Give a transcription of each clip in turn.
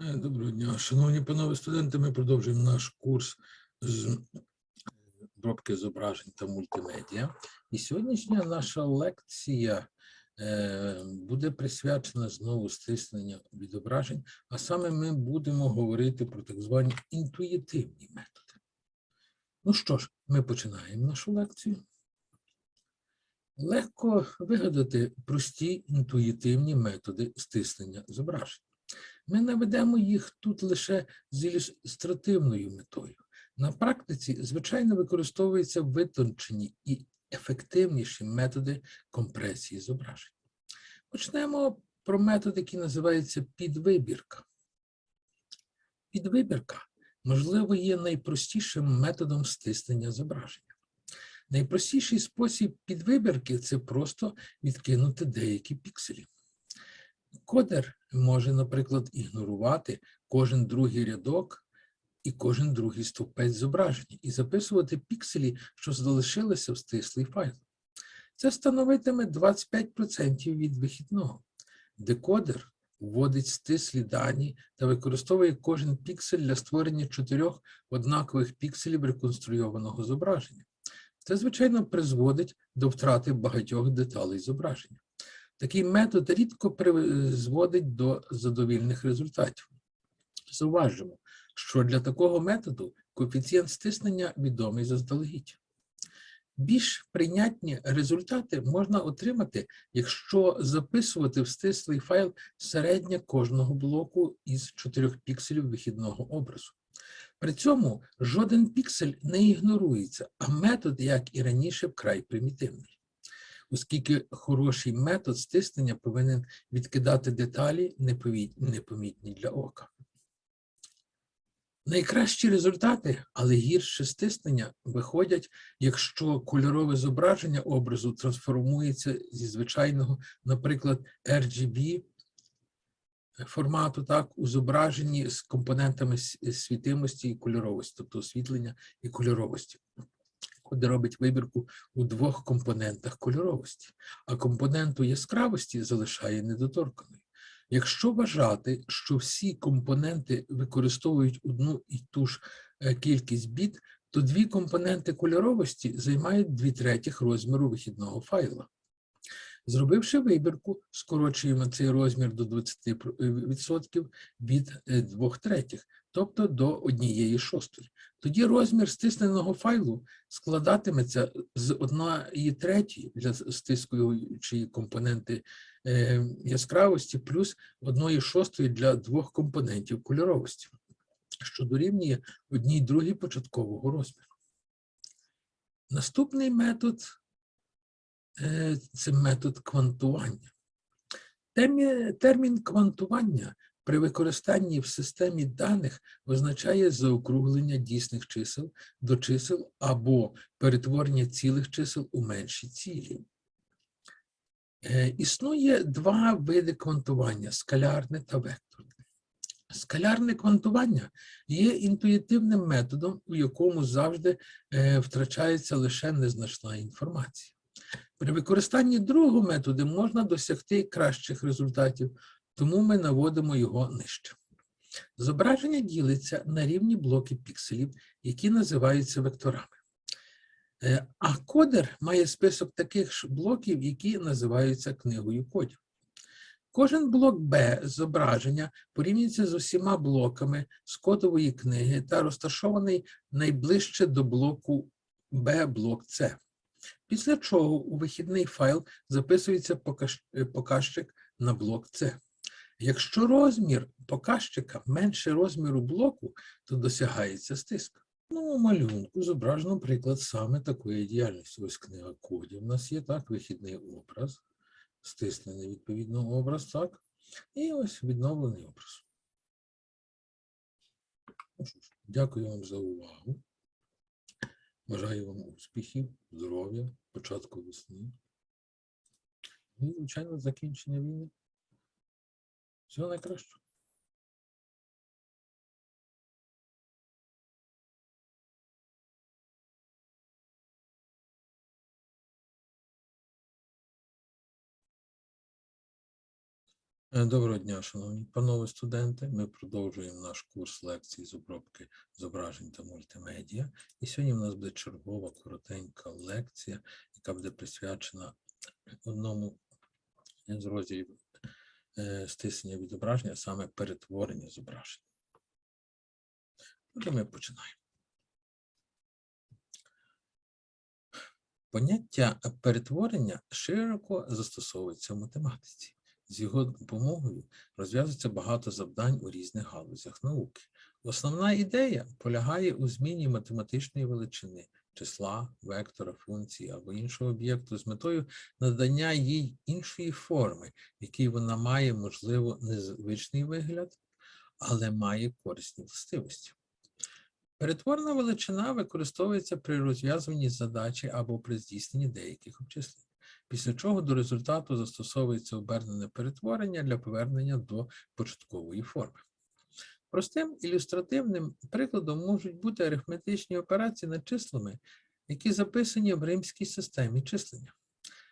Е, Доброго дня, шановні панове студенти. Ми продовжуємо наш курс з е, обробки зображень та мультимедіа. І сьогоднішня наша лекція е, буде присвячена знову стисненню відображень, а саме ми будемо говорити про так звані інтуїтивні методи. Ну що ж, ми починаємо нашу лекцію. Легко вигадати прості інтуїтивні методи стиснення зображень. Ми наведемо їх тут лише з ілюстративною метою. На практиці, звичайно, використовуються витончені і ефективніші методи компресії зображень. Почнемо про метод, який називається підвибірка. Підвибірка, можливо, є найпростішим методом стиснення зображення. Найпростіший спосіб підвибірки це просто відкинути деякі пікселі. Кодер може, наприклад, ігнорувати кожен другий рядок і кожен другий стовпець зображення і записувати пікселі, що залишилися в стислий файл. Це становитиме 25% від вихідного. Декодер вводить стислі дані та використовує кожен піксель для створення чотирьох однакових пікселів реконструйованого зображення. Це, звичайно, призводить до втрати багатьох деталей зображення. Такий метод рідко призводить до задовільних результатів. Зауважимо, що для такого методу коефіцієнт стиснення відомий заздалегідь. Більш прийнятні результати можна отримати, якщо записувати в стислий файл середнє кожного блоку із 4 пікселів вихідного образу. При цьому жоден піксель не ігнорується, а метод, як і раніше, вкрай примітивний оскільки хороший метод стиснення повинен відкидати деталі, непомітні для ока. Найкращі результати, але гірше стиснення виходять, якщо кольорове зображення образу трансформується зі звичайного, наприклад, RGB формату, так, у зображенні з компонентами світимості і кольоровості, тобто освітлення і кольоровості робить вибірку у двох компонентах кольоровості, а компоненту яскравості залишає недоторканою. Якщо вважати, що всі компоненти використовують одну і ту ж е, кількість біт, то дві компоненти кольоровості займають дві третіх розміру вихідного файла. Зробивши вибірку, скорочуємо цей розмір до 20% від е, двох третіх, тобто до однієї шостої. Тоді розмір стисненого файлу складатиметься з одної третьої для стискуючої компоненти е, яскравості, плюс одної шостої для двох компонентів кольоровості, що дорівнює одній другій початкового розміру. Наступний метод е, це метод квантування. Термін квантування при використанні в системі даних означає заокруглення дійсних чисел до чисел або перетворення цілих чисел у менші цілі. Е, існує два види квантування скалярне та векторне. Скалярне квантування є інтуїтивним методом, у якому завжди е, втрачається лише незначна інформація. При використанні другого методу можна досягти кращих результатів, тому ми наводимо його нижче. Зображення ділиться на рівні блоки пікселів, які називаються векторами. Е, а кодер має список таких ж блоків, які називаються книгою кодів. Кожен блок B зображення порівнюється з усіма блоками з кодової книги та розташований найближче до блоку B блок C. Після чого у вихідний файл записується показчик на блок C. Якщо розмір показчика менше розміру блоку, то досягається стиск. Ну, у малюнку зображено приклад саме такої діяльності. Ось книга кодів. У нас є так, вихідний образ, стиснений відповідно образ, так, і ось відновлений образ. Ну, Дякую вам за увагу. Бажаю вам успіхів, здоров'я, початку весни. І, звичайно, закінчення війни. Всього найкращого. Е, Доброго дня, шановні панове студенти. Ми продовжуємо наш курс лекцій з обробки зображень та мультимедіа. І сьогодні в нас буде чергова коротенька лекція, яка буде присвячена одному з розділів е, стиснення відображення, а саме перетворення зображень. Отже, ми починаємо. Поняття перетворення широко застосовується в математиці. З його допомогою розв'язується багато завдань у різних галузях науки. Основна ідея полягає у зміні математичної величини числа, вектора, функції або іншого об'єкту з метою надання їй іншої форми, в якій вона має, можливо, незвичний вигляд, але має корисні властивості. Перетворена величина використовується при розв'язуванні задачі або при здійсненні деяких обчислень після чого до результату застосовується обернене перетворення для повернення до початкової форми. Простим ілюстративним прикладом можуть бути арифметичні операції над числами, які записані в римській системі числення.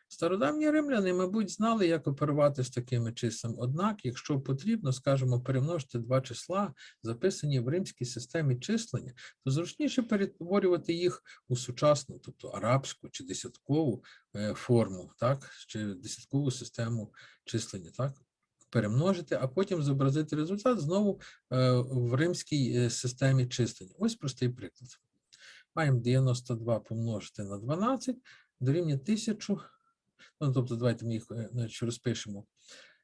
Стародавні римляни, мабуть, знали, як оперувати з такими числами, однак, якщо потрібно, скажімо, перемножити два числа, записані в римській системі числення, то зручніше перетворювати їх у сучасну, тобто арабську чи десяткову е, форму, так, чи десяткову систему числення, так, перемножити, а потім зобразити результат знову е, в римській е, системі числення. Ось простий приклад. Маємо 92 помножити на 12, дорівнює 1000. Ну, тобто, давайте ми їх е, розпишемо.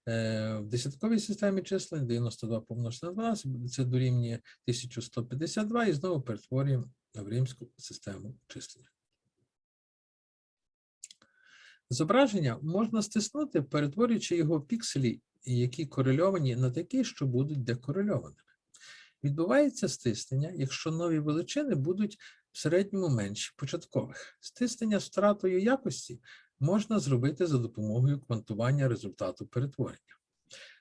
В десятковій системі числень 92 помножити на 12, це дорівнює 1152 і знову перетворюємо в римську систему числення. Зображення можна стиснути, перетворюючи його пікселі, які корельовані на такі, що будуть декорельованими. Відбувається стиснення, якщо нові величини будуть в середньому менші початкових. Стиснення з втратою якості можна зробити за допомогою квантування результату перетворення.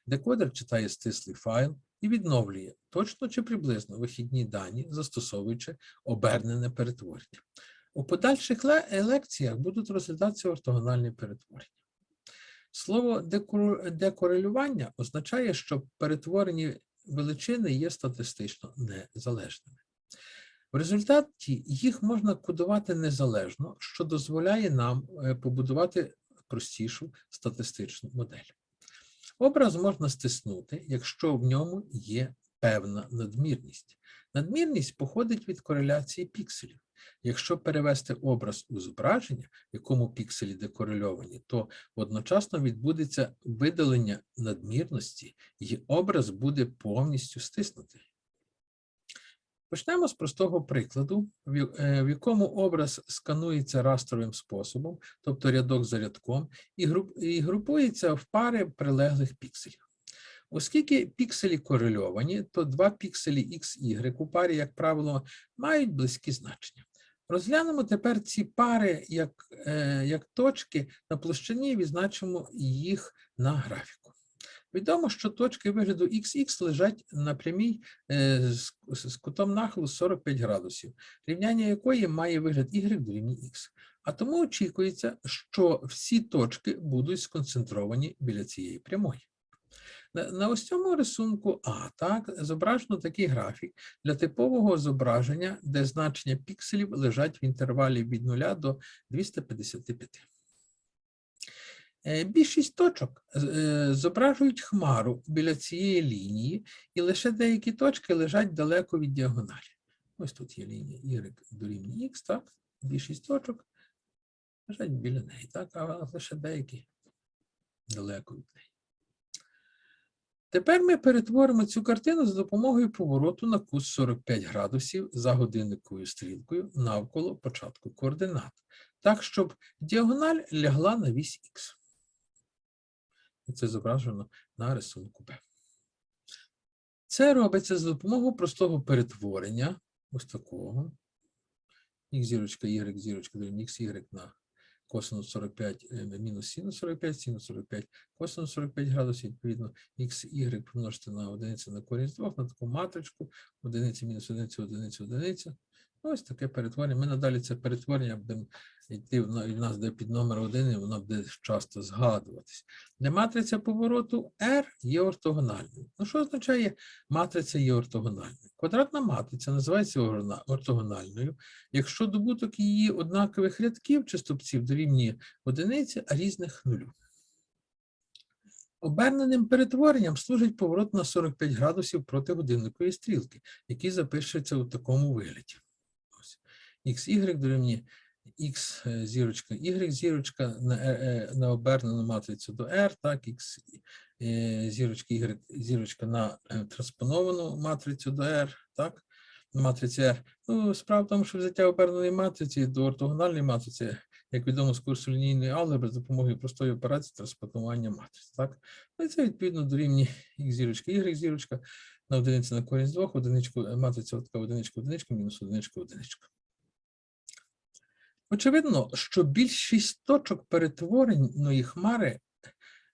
Декодер читає стислий файл і відновлює точно чи приблизно вихідні дані, застосовуючи обернене перетворення. У подальших ле- лекціях будуть розглядатися ортогональні перетворення. Слово декорелювання означає, що перетворені величини є статистично незалежними. В результаті їх можна кодувати незалежно, що дозволяє нам е, побудувати простішу статистичну модель. Образ можна стиснути, якщо в ньому є певна надмірність. Надмірність походить від кореляції пікселів. Якщо перевести образ у зображення, в якому пікселі декорельовані, то одночасно відбудеться видалення надмірності, і образ буде повністю стиснутий. Почнемо з простого прикладу, в е, якому образ сканується растровим способом, тобто рядок за рядком, і групується в пари прилеглих пікселів. Оскільки пікселі корельовані, то два пікселі X, Y у парі, як правило, мають близькі значення. Розглянемо тепер ці пари як, е, як точки на площині і відзначимо їх на графіку. Відомо, що точки вигляду XX лежать на прямій е, з, кутом нахилу 45 градусів, рівняння якої має вигляд y дорівнює x. А тому очікується, що всі точки будуть сконцентровані біля цієї прямої. На, ось цьому рисунку А так зображено такий графік для типового зображення, де значення пікселів лежать в інтервалі від 0 до 255. Е, Більшість точок е, зображують хмару біля цієї лінії, і лише деякі точки лежать далеко від діагоналі. Ось тут є лінія y дорівнює x, так? Більшість точок лежать біля неї, так, а лише деякі далеко від неї. Тепер ми перетворимо цю картину за допомогою повороту на кут 45 градусів за годинниковою стрілкою навколо початку координат, так, щоб діагональ лягла на вісь х. І це зображено на рисунку Б. Це робиться за допомогою простого перетворення, ось такого. Х зірочка, y зірочка, х, y на косинус 45 е, мінус синус 45, синус 45, косинус 45 градусів, відповідно, х, y помножити на одиницю на корінь з двох, на таку матричку, одиниця мінус одиниця, одиниця, одиниця, Ось таке перетворення. Ми надалі це перетворення будемо йти, в нас де під номер один, і воно буде часто згадуватись. Де матриця повороту R є ортогональною. Ну, що означає матриця є ортогональною? Квадратна матриця називається ортогональною, якщо добуток її однакових рядків чи стовпців дорівнює одиниці, а різних нулю. Оберненим перетворенням служить поворот на 45 градусів проти годинникової стрілки, який запишеться у такому вигляді. XY дорівнює X е, зірочка, Y зірочка на, е, е, на обернену матрицю до R, так, X зірочка, Y зірочка на транспоновану матрицю до R, так, на матриці R. Ну, справа в тому, що взяття оберненої матриці до ортогональної матриці, як відомо з курсу лінійної алгебри, за допомогою простої операції транспонування матриць, так. Ну, і це відповідно дорівнює X зірочка, Y зірочка на одиниці на корінь з двох, одиничку, матриця одиничка, одиничка, мінус одиничка, одиничка. Очевидно, що більшість точок перетвореної хмари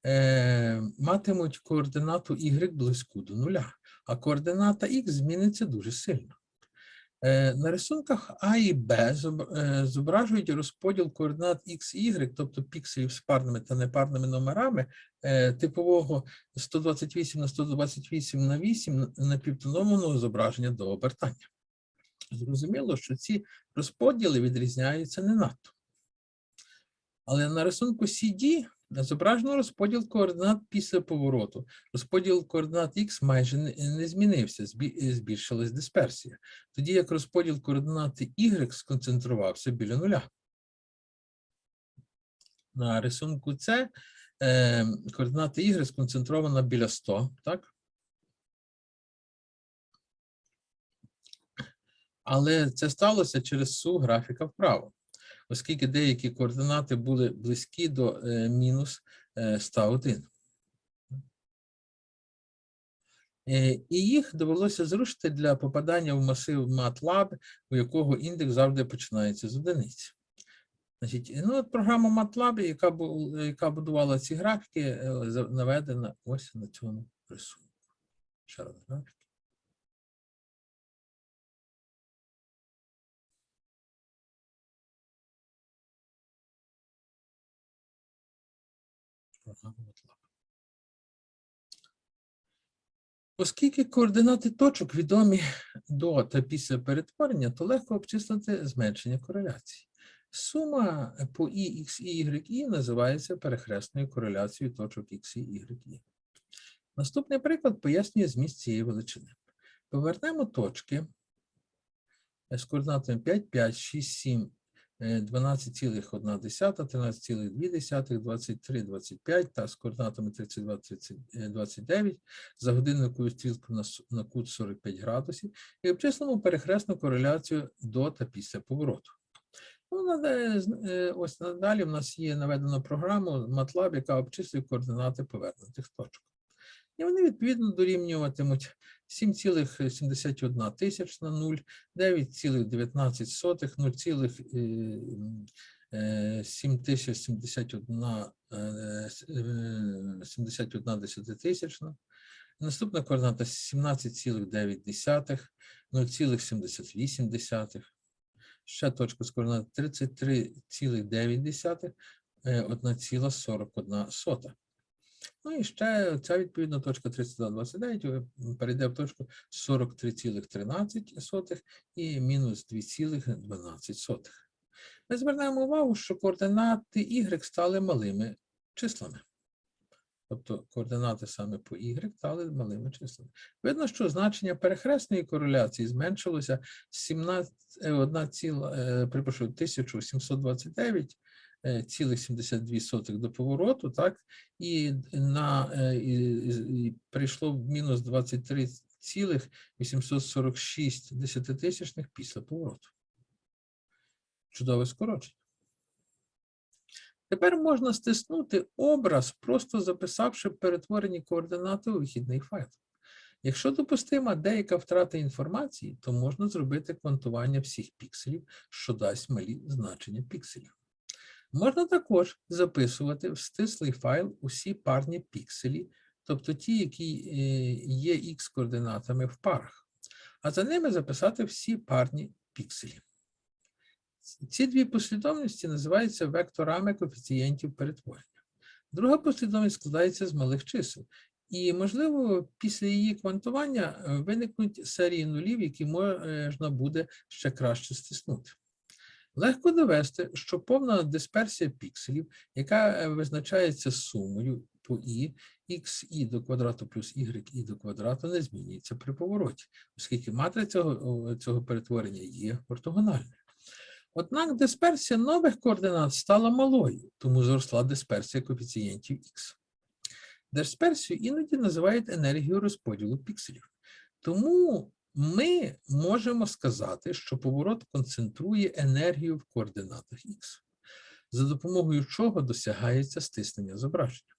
е, матимуть координату y близьку до нуля, а координата x зміниться дуже сильно. Е, на рисунках А і Б е, зображують розподіл координат x і y, тобто пікселів з парними та непарними номерами е, типового 128 на 128 на 8 напівтономного зображення до обертання. Зрозуміло, що ці розподіли відрізняються не надто. Але на рисунку CD зображено розподіл координат після повороту. Розподіл координат X майже не, змінився, збільшилась дисперсія. Тоді як розподіл координати Y сконцентрувався біля нуля. На рисунку С е, координати Y сконцентрована біля 100, так? Але це сталося через су графіка вправо, оскільки деякі координати були близькі до е, мінус е, 101. Е, І їх довелося зрушити для попадання в масив MATLAB, у якого індекс завжди починається з одиниці. Значить, ну, от програма MATLAB, яка, бу- яка будувала ці графіки, е, наведена ось на цьому рисунку. Ще раз графік. Оскільки координати точок відомі до та після перетворення, то легко обчислити зменшення кореляції. Сума по і, x, і, y, називається перехресною кореляцією точок x, і y. Наступний приклад пояснює зміст цієї величини. Повернемо точки з координатами 5, 5, 6, 7, е, 12,1, 13,2, 23, 25 та з координатами 32, 30, е, 29 за годинниковою стрілкою на, кут 45 градусів і обчислимо перехресну кореляцію до та після повороту. Ну, наде- е, ось надалі в нас є наведена програма MATLAB, яка обчислює координати повернутих точок. І вони відповідно дорівнюватимуть 7,71 тисячна 0, 9,19 0,7071 71 десятитисячна. Наступна координата 17,9, 0,78. Ще точка з координат 33,9, е, 1,41 сота. Ну і ще ця відповідна точка 32,29 перейде в точку 43,13 і мінус 2,12. Ми звернемо увагу, що координати y стали малими числами. Тобто координати саме по y стали малими числами. Видно, що значення перехресної кореляції зменшилося з 17, е, 1, ціла, е, перепрошую, 1729 е, цілих 72 сотих до повороту, так, і на е, і, і, прийшло в мінус 23 цілих 846 десятитисячних після повороту. Чудове скорочення. Тепер можна стиснути образ, просто записавши перетворені координати у вихідний файл. Якщо допустима деяка втрата інформації, то можна зробити квантування всіх пікселів, що дасть малі значення пікселів. Можна також записувати в стислий файл усі парні пікселі, тобто ті, які е, є х координатами в парах, а за ними записати всі парні пікселі. Ці дві послідовності називаються векторами коефіцієнтів перетворення. Друга послідовність складається з малих чисел. І, можливо, після її квантування е, виникнуть серії нулів, які можна буде ще краще стиснути. Легко довести, що повна дисперсія пікселів, яка е, визначається сумою по і, xi до квадрату плюс y до квадрату не змінюється при повороті, оскільки матриця цього, цього перетворення є ортогональною. Однак дисперсія нових координат стала малою, тому зросла дисперсія коефіцієнтів х. Дисперсію іноді називають енергією розподілу пікселів. Тому ми можемо сказати, що поворот концентрує енергію в координатах х, за допомогою чого досягається стиснення зображення.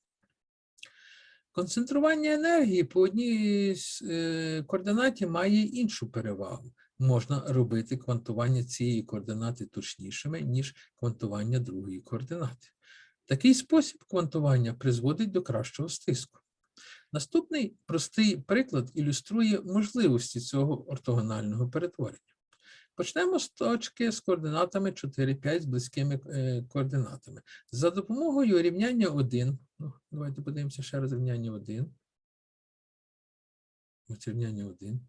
Концентрування енергії по одній з е, координаті має іншу перевагу. Можна робити квантування цієї координати точнішими, ніж квантування другої координати. Такий спосіб квантування призводить до кращого стиску. Наступний простий приклад ілюструє можливості цього ортогонального перетворення. Почнемо з точки з координатами 4, 5 з близькими е, координатами. За допомогою рівняння 1, ну, давайте подивимося ще раз рівняння 1. Ось рівняння 1.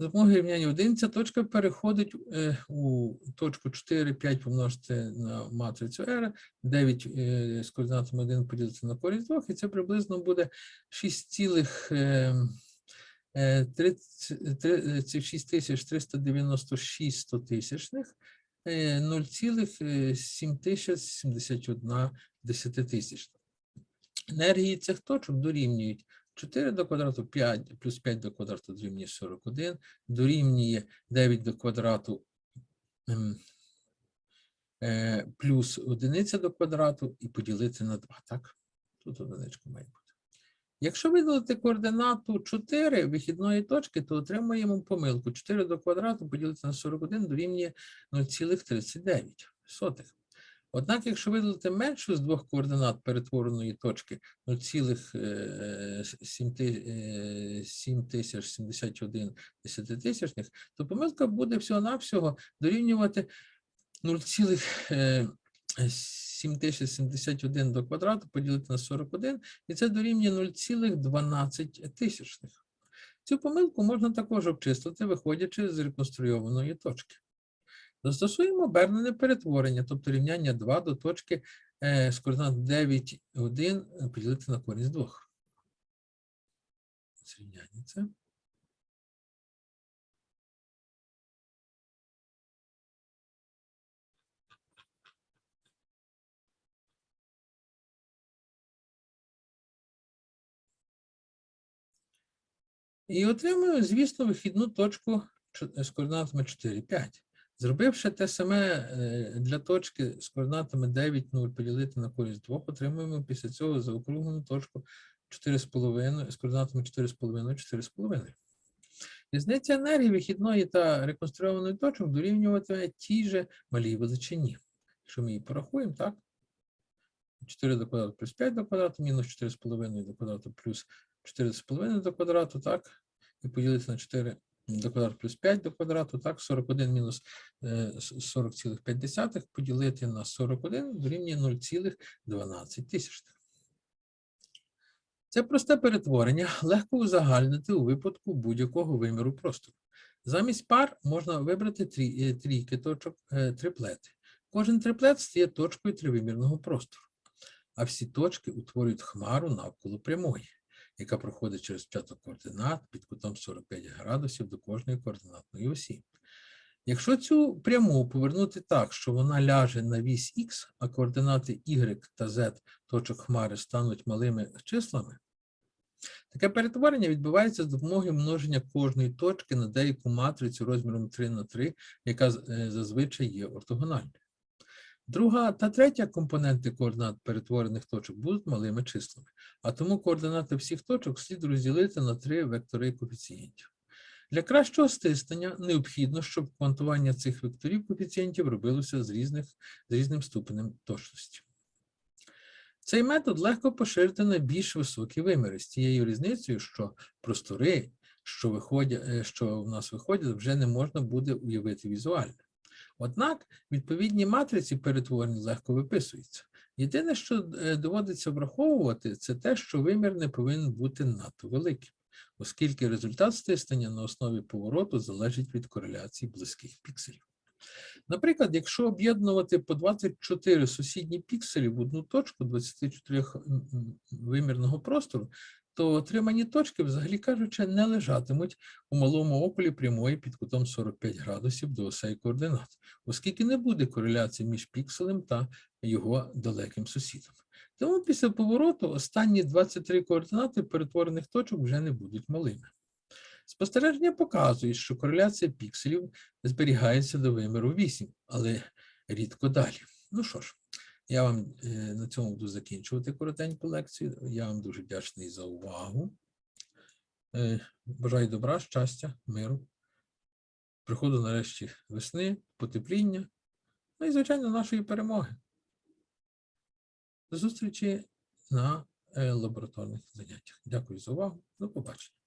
За допомогою рівняння 1 ця точка переходить е, у точку 4, 5 помножити на матрицю R, 9 е, з координатами 1 поділити на корінь 2, і це приблизно буде 6396 стотисячних, 0,7071 десятитисячна. Енергії цих точок дорівнюють 4 до квадрату 5 плюс 5 до квадрату дорівнює 41, дорівнює 9 до квадрату ем, е, плюс одиниця до квадрату і поділити на 2, так? Тут одиничка має бути. Якщо видалити координату 4 вихідної точки, то отримаємо помилку. 4 до квадрату поділити на 41 дорівнює 0,39. Однак, якщо видалити меншу з двох координат перетвореної точки 0,7071 десятитисячних, то помилка буде всього-навсього дорівнювати 0,7071 до квадрату поділити на 41, і це дорівнює 0,12 тисячних. Цю помилку можна також обчислити, виходячи з реконструйованої точки. Застосуємо обернене перетворення, тобто рівняння 2 до точки е, з координат 9, 1 поділити на з 2. Рівняння це. І отримуємо, звісно, вихідну точку з координатами 4, 5. Зробивши те саме е, для точки з координатами 9, 0 поділити на користь 2, отримуємо після цього заокруглену точку 4,5 з координатами 4,5, 4,5. Різниця енергії вихідної та реконструйованої точок дорівнюватиме тій же малій величині. Якщо ми її порахуємо, так? 4 до квадрату плюс 5 до квадрату, мінус 4,5 до квадрату плюс 4,5 до квадрату, так? І поділити на 4 до квадрату плюс 5 до квадрату, так, 41 мінус 40,5 поділити на 41 дорівнює 0,12 тисячних. Це просте перетворення легко узагальнити у випадку будь-якого виміру простору. Замість пар можна вибрати трі, е, трійки точок, е, триплети. Кожен триплет стає точкою тривимірного простору, а всі точки утворюють хмару навколо прямої яка проходить через п'яток координат під кутом 45 градусів до кожної координатної осі. Якщо цю пряму повернути так, що вона ляже на вісь Х, а координати Y та Z точок хмари стануть малими числами, таке перетворення відбувається з допомогою множення кожної точки на деяку матрицю розміром 3 на 3, яка е, зазвичай є ортогональною. Друга та третя компоненти координат перетворених точок будуть малими числами, а тому координати всіх точок слід розділити на три вектори коефіцієнтів. Для кращого стиснення необхідно, щоб квантування цих векторів коефіцієнтів робилося з, різних, з різним ступенем точності. Цей метод легко поширити на більш високі виміри з тією різницею, що простори, що виходять, е, що в нас виходять, вже не можна буде уявити візуально. Однак відповідні матриці перетворень легко виписуються. Єдине, що е, доводиться враховувати, це те, що вимір не повинен бути надто великим, оскільки результат стиснення на основі повороту залежить від кореляції близьких пікселів. Наприклад, якщо об'єднувати по 24 сусідні пікселі в одну точку 24 вимірного простору, то отримані точки, взагалі кажучи, не лежатимуть у малому ополі прямої під кутом 45 градусів до осей координат, оскільки не буде кореляції між пікселем та його далеким сусідом. Тому після повороту останні 23 координати перетворених точок вже не будуть малими. Спостереження показують, що кореляція пікселів зберігається до виміру 8, але рідко далі. Ну що ж, я вам е, на цьому буду закінчувати коротеньку лекцію. Я вам дуже вдячний за увагу. Е, Бажаю добра, щастя, миру, приходу нарешті весни, потепління, ну і, звичайно, нашої перемоги. До зустрічі на е, лабораторних заняттях. Дякую за увагу. До побачення.